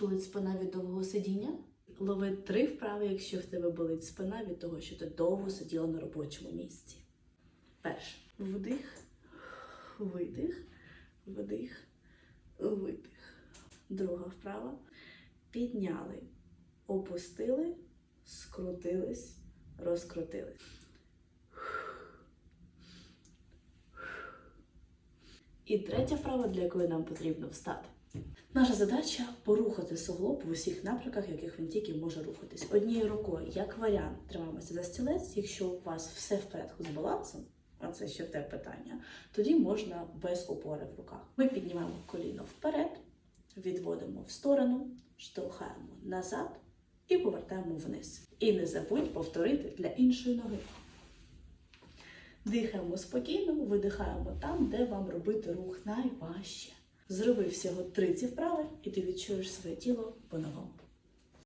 болить спина від довгого сидіння? Лови три вправи, якщо в тебе болить спина від того, що ти довго сиділа на робочому місці. Перше. Вдих, видих, вдих, видих. Друга вправа. Підняли, опустили, скрутились, розкрутились. І третя вправа, для якої нам потрібно встати. Наша задача порухати суглоб в усіх напрямках, в яких він тільки може рухатись. Однією рукою, як варіант, тримаємося за стілець. Якщо у вас все в порядку з балансом, а це ще те питання, тоді можна без опори в руках. Ми піднімаємо коліно вперед, відводимо в сторону, штовхаємо назад і повертаємо вниз. І не забудь повторити для іншої ноги. Дихаємо спокійно, видихаємо там, де вам робити рух найважче. Зроби всього 30 вправи, і ти відчуєш своє тіло по-новому.